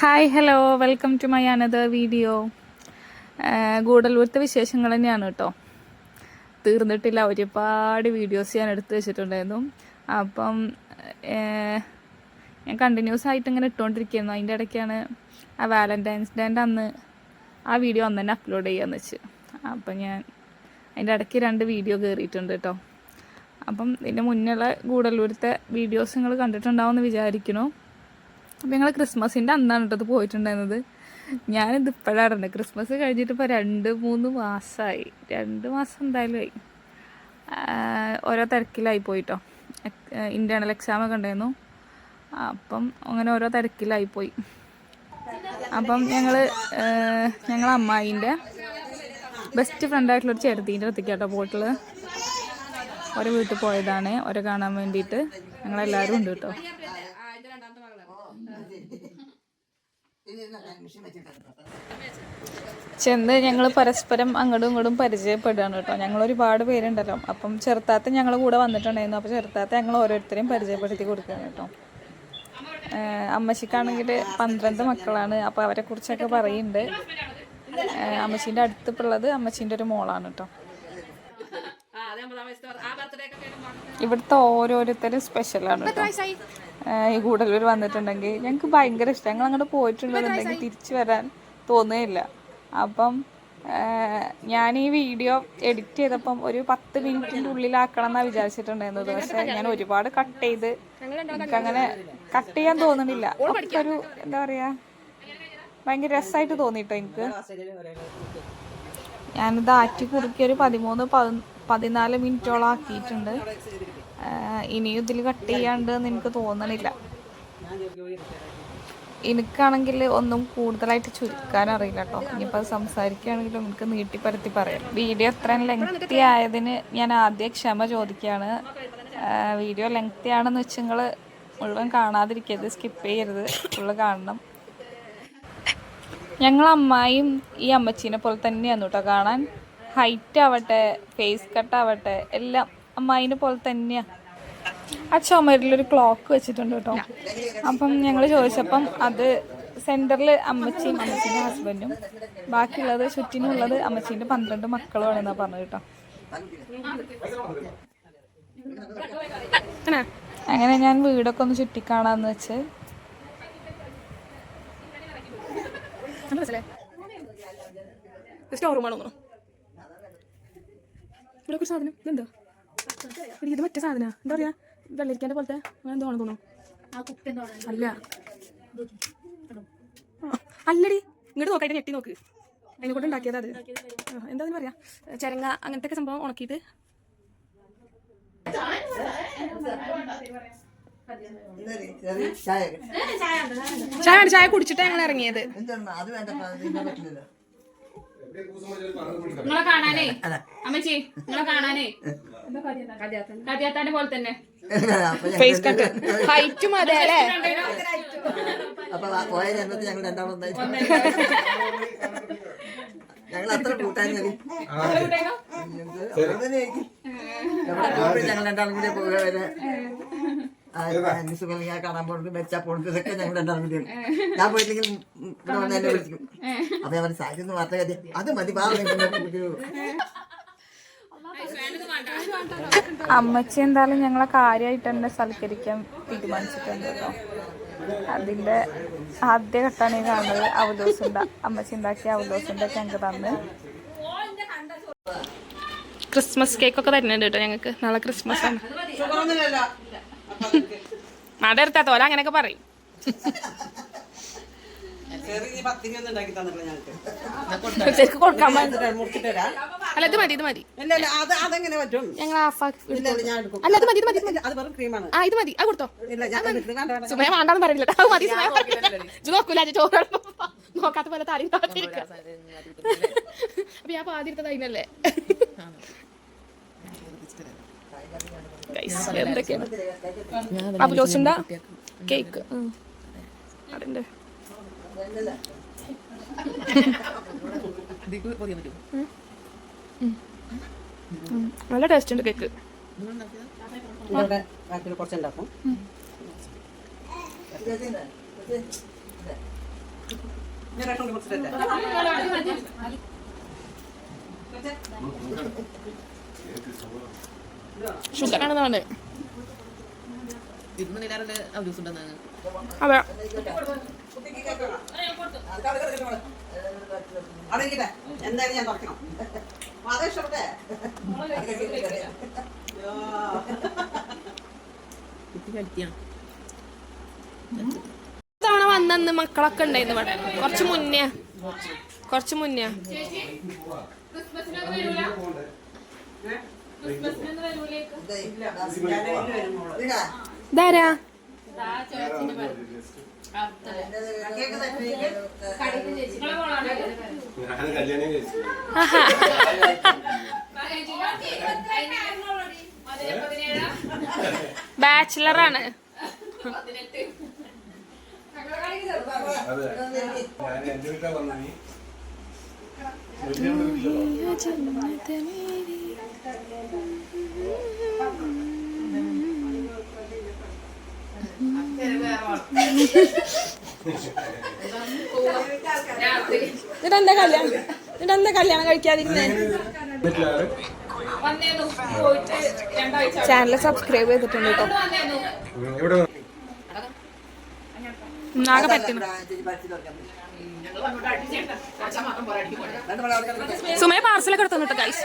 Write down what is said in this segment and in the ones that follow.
Hi hello welcome to my another video ഗൂഡല്ലൂരത്തെ വിശേഷങ്ങൾ തന്നെയാണ് കേട്ടോ. തീർന്നിട്ടില്ല. ഒരുപാട് വീഡിയോസ് ഞാൻ എടുത്തു വെച്ചിട്ടുണ്ടായിരുന്നു. അപ്പം ഞാൻ കണ്ടിന്യൂസ് ആയിട്ട് ഇങ്ങനെ ഇട്ടുകൊണ്ടിരിക്കുന്നു അതിന്റെ ഇടയ്ക്കാണ് ആ വാലന്റൈൻസ് ഡേന്റെ അന്ന് ആ വീഡിയോ അന്ന് തന്നെ അപ്ലോഡ് ചെയ്യാന്ന് വെച്ച്. അപ്പം ഞാൻ അതിന്റെ ഇടയ്ക്ക് രണ്ട് വീഡിയോ കയറിയിട്ടുണ്ട് കേട്ടോ. അപ്പം ഇതിന്റെ മുന്നുള്ള ഗൂഡല്ലൂരത്തെ വീഡിയോസ് നിങ്ങൾ കണ്ടിട്ടുണ്ടാവുമെന്ന് വിചാരിക്കുന്നു. അപ്പം ഞങ്ങൾ ക്രിസ്മസിന്റെ അന്നാണ് കേട്ടോ ഇത് പോയിട്ടുണ്ടായിരുന്നത്. ഞാനിത് ഇപ്പോഴാണ് ക്രിസ്മസ് കഴിഞ്ഞിട്ട് ഇപ്പോൾ രണ്ട് മൂന്ന് മാസമായി രണ്ട് മാസം എന്തായാലും ആയി. ഓരോ തിരക്കിലായി പോയിട്ടോ. ഇന്റേണൽ എക്സാം ഒക്കെ ഉണ്ടായിരുന്നു. അപ്പം അങ്ങനെ ഓരോ തിരക്കിലായി പോയി. അപ്പം ഞങ്ങൾ ഞങ്ങൾ അമ്മായിന്റെ ബെസ്റ്റ് ഫ്രണ്ടായിട്ടുള്ളൊരു ചേർത്തീന്റെ അടുത്തേക്ക് കേട്ടോ പോട്ടിൽ ഓരോ വീട്ടിൽ പോയതാണ്. ഓരോ കാണാൻ വേണ്ടിയിട്ട് ഞങ്ങളെല്ലാവരും ഉണ്ട് കേട്ടോ ചെന്ന് ഞങ്ങൾ പരസ്പരം അങ്ങോട്ടും ഇങ്ങോട്ടും പരിചയപ്പെടുകയാണ് കേട്ടോ. ഞങ്ങൾ ഒരുപാട് പേരുണ്ടല്ലോ. അപ്പം ചെറുത്താത്ത ഞങ്ങൾ കൂടെ വന്നിട്ടുണ്ടായിരുന്നു. അപ്പോൾ ചെറുത്താത്ത ഞങ്ങൾ ഓരോരുത്തരെയും പരിചയപ്പെടുത്തി കൊടുക്കുകയാണ് കേട്ടോ. അമ്മച്ചിക്കാണെങ്കിൽ പന്ത്രണ്ട് മക്കളാണ്. അപ്പോൾ അവരെ കുറിച്ചൊക്കെ പറയുന്നുണ്ട്. അമ്മച്ചീന്റെ അടുത്തിപ്പുള്ളത് അമ്മച്ചീന്റെ ഒരു മോളാണ് കേട്ടോ. ഇവിടുത്തെ ഓരോരുത്തരും സ്പെഷ്യലാണ് കേട്ടോ. ഈ കൂടലൂർ വന്നിട്ടുണ്ടെങ്കിൽ ഞങ്ങൾക്ക് ഭയങ്കര ഇഷ്ടം. ഞങ്ങൾ അങ്ങോട്ട് പോയിട്ടുണ്ടെന്നുണ്ടെങ്കിൽ തിരിച്ചു വരാൻ തോന്നുകയില്ല. അപ്പം ഞാൻ ഈ വീഡിയോ എഡിറ്റ് ചെയ്തപ്പം ഒരു പത്ത് മിനിറ്റിന്റെ ഉള്ളിലാക്കണം എന്നാണ് വിചാരിച്ചിട്ടുണ്ടായിരുന്നത്. പക്ഷെ ഞാൻ ഒരുപാട് കട്ട് ചെയ്ത് എനിക്കങ്ങനെ കട്ട് ചെയ്യാൻ തോന്നുന്നില്ല ഒരു എന്താ പറയാ ഭയങ്കര രസമായിട്ട് തോന്നിട്ടോ എനിക്ക്. ഞാനിത് ആറ്റി കുറുക്കി ഒരു പതിമൂന്ന് പതി- പതിനാല് മിനിറ്റോളം ആക്കിയിട്ടുണ്ട്. ഇനിയും ഇതിൽ കട്ട് ചെയ്യാണ്ട് എനിക്ക് തോന്നണില്ല. എനിക്കാണെങ്കിൽ ഒന്നും കൂടുതലായിട്ട് ചുരുക്കാൻ അറിയില്ല കേട്ടോ ഇനിയിപ്പോൾ സംസാരിക്കുകയാണെങ്കിലും എനിക്ക് നീട്ടിപ്പരത്തി പറയാം. വീഡിയോ അത്രയും ലെങ്ത്തി ആയതിന് ഞാൻ ആദ്യം ക്ഷമ ചോദിക്കുകയാണ്. വീഡിയോ ലെങ്ത്തി ആണെന്ന് വെച്ച് നിങ്ങൾ മുഴുവൻ കാണാതിരിക്കരുത് സ്കിപ്പ് ചെയ്യരുത് ഫുള്ള് കാണണം. ഞങ്ങൾ അമ്മായും ഈ അമ്മച്ചീനെ പോലെ തന്നെയാണ് കേട്ടോ കാണാൻ. ഹൈറ്റ് ആവട്ടെ ഫേസ് കട്ട് ആവട്ടെ എല്ലാം അമ്മായിനെ പോലെ തന്നെയാ. ആ ചുമരിലൊരു ക്ലോക്ക് വെച്ചിട്ടുണ്ട് കേട്ടോ. അപ്പം ഞങ്ങൾ ചോദിച്ചപ്പം അത് സെന്ററിൽ അമ്മച്ചിയും അമ്മച്ചീന്റെ ഹസ്ബൻഡും ബാക്കിയുള്ളത് ചുറ്റിനുള്ളത് അമ്മച്ചീന്റെ പന്ത്രണ്ട് മക്കളുമാണെന്നാ പറഞ്ഞത് കേട്ടോ. അങ്ങനെ ഞാൻ വീടൊക്കെ ഒന്ന് ചുറ്റിക്കാണാന്ന് വെച്ച്. സ്റ്റോർ റൂമാണോ ഇവിടെ ഒരു സാധനം. ഇതെന്താ? ഇത് മറ്റേ സാധന. എന്താ പറയാ? വെള്ളരിക്കാന്റെ പോലത്തെ. അങ്ങനെ എന്തോ തോന്നുന്നു. അല്ല. അല്ലടി. ഇങ്ങോട്ട് നോക്കായിട്ട് ഞെട്ടി നോക്ക്. അതിനെ കൊണ്ട് ഉണ്ടാക്കിയത് അത്. എന്താ പറയാ? ചരങ്ങ അങ്ങനത്തെ ഒക്കെ സംഭവം ഉണക്കിയിട്ട്. ചായ ചായ കുടിച്ചിട്ടാണ് ചായ കുടിച്ചിട്ടാ ഞങ്ങൾ ഇറങ്ങിയത്. അത് നിങ്ങളെ കാണാനേ. അമ്മച്ചി നിങ്ങളെ കാണാനേ. കഥയാത്താന്റെ പോലെ തന്നെ. ഫേസ് കട്ട് ഹൈറ്റും അതെ അല്ലേ? അപ്പൊ പോയ ജന്മത്തിൽ ഞങ്ങൾ ഞങ്ങൾ അത്ര കൂട്ടാൻ ഞങ്ങൾ രണ്ടാളും കൂടി വരെ സുഖം കാണാൻ പോകുന്നത് മെച്ചാ പോകുന്നത് ഇതൊക്കെ ഞങ്ങൾ രണ്ടാളും കൂടി ഞാൻ പോയില്ലെങ്കിൽ ഇവിടെ വന്ന് എന്നെ വിളിക്കും. അപ്പൊ ഞാൻ സാഹചര്യം ഒന്ന് വാർത്ത കാര്യം. അത് മതി അമ്മച്ചി എന്തായാലും ഞങ്ങളെ കാര്യമായിട്ട് തന്നെ സൽക്കരിക്കാൻ തീരുമാനിച്ചിട്ടുണ്ട് കേട്ടോ അതിന്റെ ആദ്യ ഘട്ടമാണ് ഈ കാണുന്നത്. അവലോസുണ്ട അമ്മച്ചി ഉണ്ടാക്കിയ അവലോസുണ്ട ഒക്കെ ഞങ്ങൾക്ക് തന്ന്. ക്രിസ്മസ് കേക്കൊക്കെ തരുന്നുണ്ട് കേട്ടോ ഞങ്ങൾക്ക്. നാളെ ക്രിസ്മസ് ആണ്. അടർത്താ തോല അങ്ങനെയൊക്കെ പറയും. ശരിക്ക് അല്ല ഇത് മതി ഇത് മതി. അതെങ്ങനെ അല്ല ഇത് മതി മതി ആ ഇത് മതി അത് കൊടുത്തോ. സുമയ വേണ്ടാന്ന് പറയില്ല അത് മതി സുമയ ഇത് നോക്കൂല ചോറ് നോക്കാത്ത പോലെ തലയിൽ അപ്പൊ ഞാൻ അതിനല്ലേ? ഗൈസ് എന്തൊക്കെയാണ്? പബ്ലോസിന്റെ കേക്ക് അതിന്റെ നല്ല ടേസ്റ്റ് ഉണ്ട് കേക്ക് കുറച്ചുണ്ടാക്കും. കുറച്ചിട്ടല്ലേ ഷുഗർ ഉണ്ടെന്നാണ് അതെ. തവണ വന്നന്ന് മക്കളൊക്കെ ഉണ്ടായിരുന്നു ഇവിടെ. കുറച്ച് മുന്നേ. കുറച്ച് മുന്നേ. ഇതാരാ? ബാച്ചിലറാണ്. ഞാൻ എന്റെ വീട്ടിലാ എന്നിട്ടെന്താ കല്യാണം? കഴിക്കാതിരുന്നേ? ചാനൽ സബ്സ്ക്രൈബ് ചെയ്തിട്ടുണ്ട് കേട്ടോ ആകെ സുമയ പാർസലൊക്കെ എടുത്തു കേട്ടോ ഗൈസ്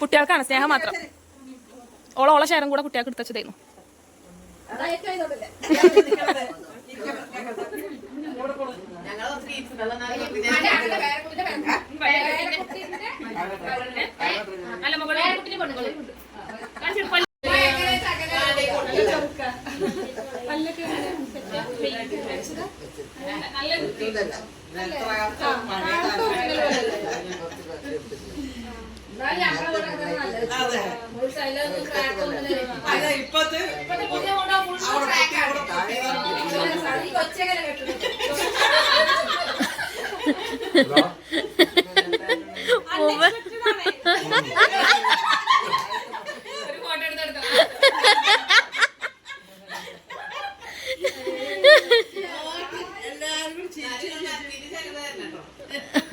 കുട്ടികൾക്കാണ് സ്നേഹം മാത്രം. ഓള ഓള ഷെയറും കൂടെ കുട്ടികൾക്ക് എടുത്തു അല്ല മകളെ അല്ല? ഇപ്പത്തെ എല്ലാവരും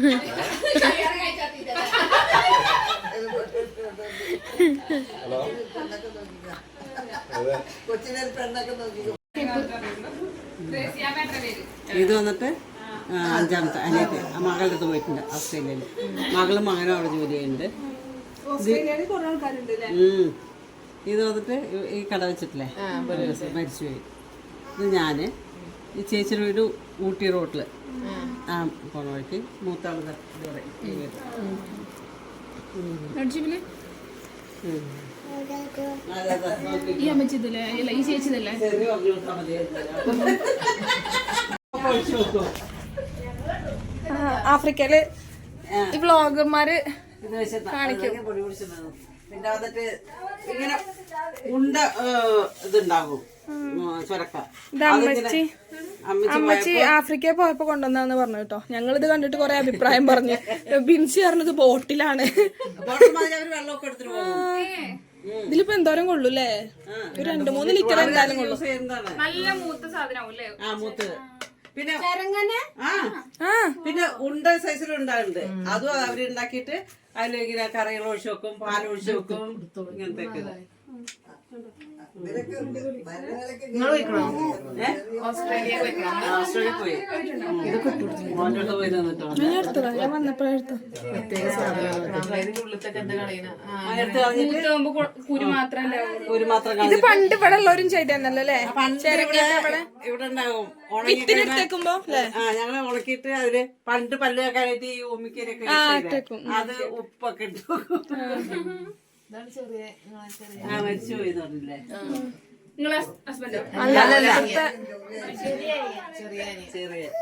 ഹലോ അതെ കൊച്ചിനെ പെണ്ണൊക്കെ നോക്കി ഇത് വന്നിട്ട് അഞ്ചാമത്തെ അനിയത്തെ ആ മകളുടെ അടുത്ത് പോയിട്ടുണ്ട് ഓസ്ട്രേലിയയിൽ. മകളും മകനും അവിടെ ജോലി ചെയ്യുന്നുണ്ട്. ഇത് വന്നിട്ട് ഈ- ഈ കട വെച്ചിട്ടില്ലേ? മരിച്ചുപോയി ഇത് ഞാൻ ഈ ചേച്ചിയുടെ വീട് ഊട്ടി റോട്ടിൽ. ആ പോണ വഴിക്ക്. മൂത്താളുടെ ഇവിടെ ഈ. ഈ അമ്മച്ചിതല്ലേ അല്ല ഈ ഒഴിച്ച് വെക്കുവോ? ആഫ്രിക്കയിൽ ഈ വ്ളോഗർമാര് പിടിച്ചിട്ടുണ്ടാകും. പിന്നെ വന്നിട്ട് ഇങ്ങനെ ഉണ്ട ഇതുണ്ടാകും അമ്മച്ചി ആഫ്രിക്കയിൽ പോയപ്പോ കൊണ്ടുവന്നാന്ന് പറഞ്ഞു കേട്ടോ. ഞങ്ങൾ ഇത് കണ്ടിട്ട് കൊറേ അഭിപ്രായം പറഞ്ഞു. ബിൻസി പറഞ്ഞത് ബോട്ടിലാണ്. ഇതിലിപ്പോ എന്തോരം കൊള്ളൂല്ലേ? ഒരു രണ്ടു മൂന്ന് ലിറ്റർ എന്തായാലും കൊള്ളു. നല്ല മൂത്ത സാധനമാവും അല്ലേ ആ. മൂത്ത് പിന്നെ ആ. ആ. പിന്നെ ഉണ്ട സൈസിൽ ഉണ്ടാകുന്നുണ്ട് അതും അവർ ഉണ്ടാക്കിയിട്ട് അതിലിങ്ങനെ കറികൾ ഒഴിച്ചു വെക്കും പാൽ ഒഴിച്ചു വെക്കും ഇങ്ങനത്തെ ഏ? ഓസ്ട്രേലിയ പോയിക്കണം? ആ, ഓസ്ട്രേലിയ പോയി. പോയി ഞാൻ പ്രത്യേക കുരു മാത്രം ഇത് പണ്ട് ഇവിടെ ഉള്ളവരും ചെയ്തെന്നല്ലേ അല്ലേ? ഇവിടെ ഉണ്ടാകും വിത്തിനെടുത്തേക്കുമ്പോ ഞങ്ങൾ ഉണക്കിയിട്ട് അതിൽ പണ്ട് പല്ല് വെക്കാനായിട്ട് ഈ? ഇട്ടേക്കും. അത് ഉപ്പൊക്കെ ഇട്ടു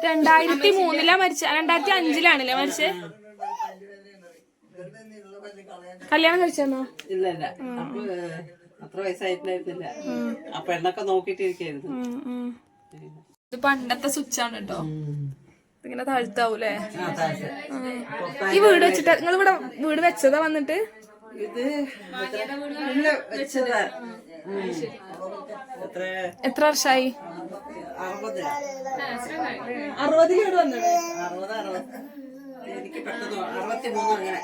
രണ്ടായിരത്തി മൂന്നിലാ മരിച്ച. രണ്ടായിരത്തി അഞ്ചിലാണല്ലേ മരിച്ചേ? കല്യാണം കഴിച്ചോ ഇല്ല ഇല്ല. അത്ര വയസ്സായിട്ടുണ്ടായിരുന്നില്ല. ആ പെണ്ണൊക്കെ നോക്കിട്ടിരിക്കായിരുന്നു. ഇത് പണ്ടത്തെ സ്വിച്ച് ആണ് കേട്ടോ ഇങ്ങനെ താഴ്ത്താവൂലേ? ഈ വീട് വെച്ചിട്ട് നിങ്ങൾ ഇവിടെ വീട് വെച്ചതാ വന്നിട്ട്? ഇത് വെച്ചതാ. എത്ര വർഷമായി അറുപത്. അറുപതിലോട് വന്നത്? അറുപത് അറുപത്. എനിക്ക് പെട്ടെന്ന് അറുപത്തി മൂന്ന് അങ്ങനെ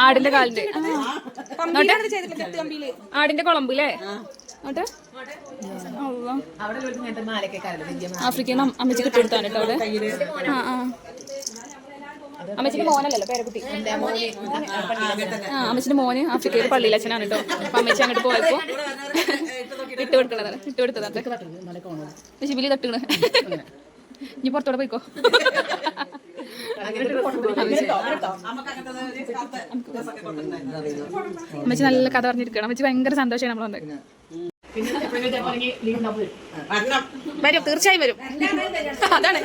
ആടിന്റെ കാലിന്റെ ആടിന്റെ കുളമ്പില്ലേ? ആഫ്രിക്കയിൽ നിന്ന് അമ്മച്ചി കിട്ടിയെടുത്താണ് കേട്ടോ അവിടെ. ആ ആ. അമ്മച്ചിന്റെ മോനല്ലല്ലോ പേരക്കുട്ടി. ആ അമ്മച്ചിന്റെ മോന് ആഫ്രിക്കയിൽ പള്ളിയിൽ അച്ഛനാണ് കേട്ടോ. അപ്പൊ അമ്മച്ചി അങ്ങോട്ട് പോയപ്പോ ഇട്ട് കൊടുക്കണതാണ് ഇട്ട് കൊടുത്തതാണ്. ശിബിലി തട്ടുകണ് ഇനി പുറത്തോടെ പോയിക്കോ. അമ്മച്ചി നല്ല കഥ പറഞ്ഞിരിക്കണം അമ്മച്ചി ഭയങ്കര സന്തോഷമാണ് നമ്മൾ വന്നത്. വരണം വരും തീർച്ചയായും വരും. അതാണ്.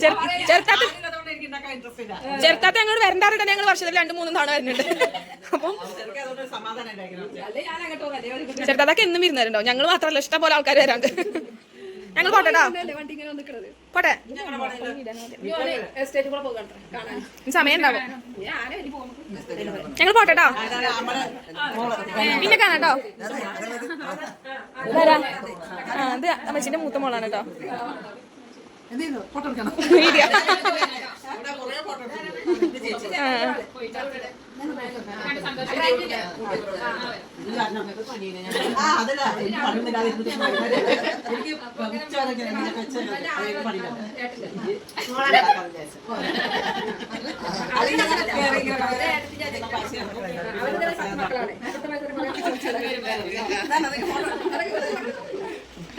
ചെറു- ചെറുത്താത്ത ചെറുത്താത്ത അങ്ങോട്ട് വരണ്ടാറുണ്ട്. ഞങ്ങൾ വർഷത്തിൽ രണ്ടു മൂന്നും തവണ വരുന്നുണ്ട്. അപ്പം ചെറുത്താത്തൊക്കെ എന്നും വരുന്നവരുണ്ടോ ഞങ്ങൾ മാത്രമല്ല ഇഷ്ടം പോലെ ആൾക്കാർ വരാണ്ട് ഞങ്ങൾ പോട്ടെടാ പോട്ടെ. സമയം ഉണ്ടാവും. ഞങ്ങൾ പോട്ടെട്ടോ പിന്നെ കാണാട്ടോ ഇത് അമ്മച്ചിന്റെ മൂത്ത മോളാണ് കേട്ടോ വീഡിയോ.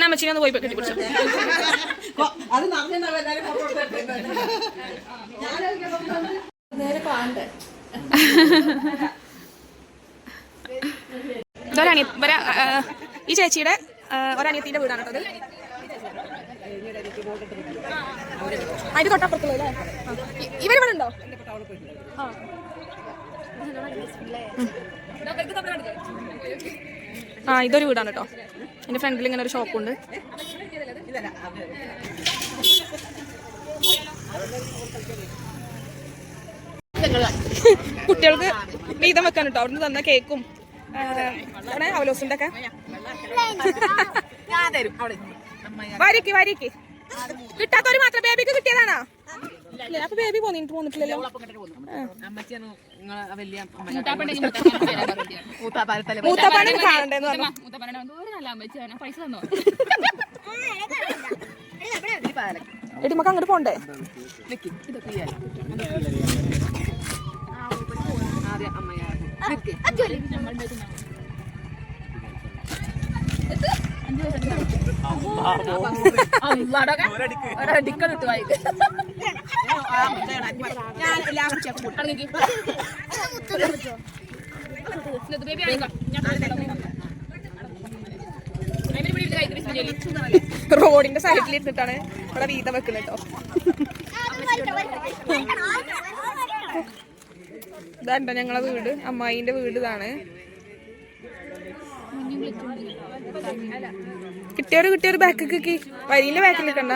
അമ്മച്ചിനെ പോയി കെട്ടി പിടിച്ചു അത് നന്ദി നേരെ ഫോട്ടോ ഈ ചേച്ചിയുടെ ഒരനിയത്തിന്റെ വീടാണ് കേട്ടോ അതിന് തൊട്ടപ്പുറത്തുള്ള ഉണ്ടോ? ആ. ആ ഇതൊരു വീടാണ് കേട്ടോ. എന്റെ ഫ്രണ്ടിൽ ഇങ്ങനെ ഒരു ഷോപ്പുണ്ട് കുട്ടികൾക്ക് വീതം വെക്കാൻ കേട്ടോ. അവിടുന്ന് തന്ന കേക്കും. അവലോസിന്റെ ഒക്കെ വാരിക്ക് വാരിക്ക് കിട്ടാത്തവര് മാത്രം ബേബിക്ക് കിട്ടിയതാണോ? അപ്പൊ ബേബി പോന്നിട്ട് പോന്നിട്ടില്ലല്ലോ. മൂത്തപ്പാനെ കാണണ്ടേന്ന് എടി നമുക്ക് അങ്ങോട്ട് പോണ്ടേ? ആദ്യം അമ്മയാ റോഡിന്റെ സൈഡിൽ ഇരുന്നിട്ടാണ് ഇവിടെ വീതം വെക്കുന്നത് കേട്ടോ. ഇതാണ്ടോ ഞങ്ങളെ വീട്? അമ്മായിന്റെ വീട് ഇതാണ്. കിട്ടിയൊരു കിട്ടിയൊരു ബാക്ക് വരിയിലെ ബാക്കിൽ നിൽക്കണ്ട.